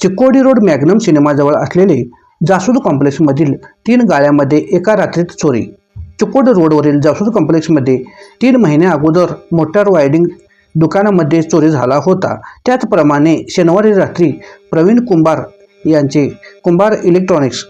Chikkodi road Magnum सिनेमाजवळ असलेले जासूद कॉम्प्लेक्समधील तीन गाळ्यामध्ये एका रात्रीत चोरी. चिक्कोडी रोडवरील जासूद कॉम्प्लेक्समध्ये तीन महिन्या अगोदर मोटार वायडिंग दुकानामध्ये चोरी झाला होता. त्याचप्रमाणे शनिवारी रात्री प्रवीण कुंभार यांचे कुंभार इलेक्ट्रॉनिक्स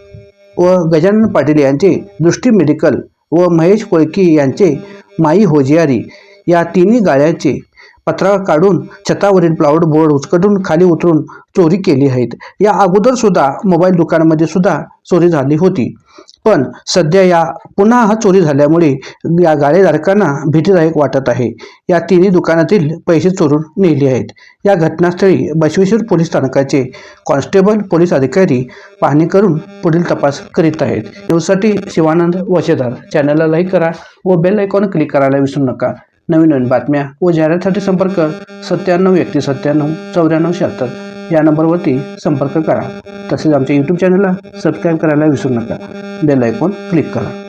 व गजानन पाटील यांचे दृष्टी मेडिकल व महेश कोळकी यांचे माई होजियारी या तिन्ही गाड्यांचे पत्रा काढून छतावरील प्लाऊड बोर्ड उचकटून खाली उतरून चोरी केली आहेत. या अगोदर सुद्धा मोबाईल दुकानामध्ये सुद्धा चोरी झाली होती. पण सध्या या पुन्हा हा चोरी झाल्यामुळे या गाळेधारकांना भीतीदायक वाटत आहे. या तिन्ही दुकानातील पैसे चोरून नेले आहेत. या घटनास्थळी बसवेश्वर पोलीस स्थानकाचे कॉन्स्टेबल पोलीस अधिकारी पाहणी करून पुढील तपास करीत आहेत. न्यूजसाठी शिवानंद वशेदार चॅनलला लाईक करा व बेल आयकॉन क्लिक करायला विसरू नका. नवीन नवीन बातम्या व जाहिरातीसाठी संपर्क सत्त्याण्णव एकतीस सत्त्याण्णव चौऱ्याण्णव शहात्तर. या नंबरवरती संपर्क करा. तसेच आमच्या यूट्यूब चॅनलला सबस्क्राईब करायला विसरू नका. बेल आयकॉन क्लिक करा.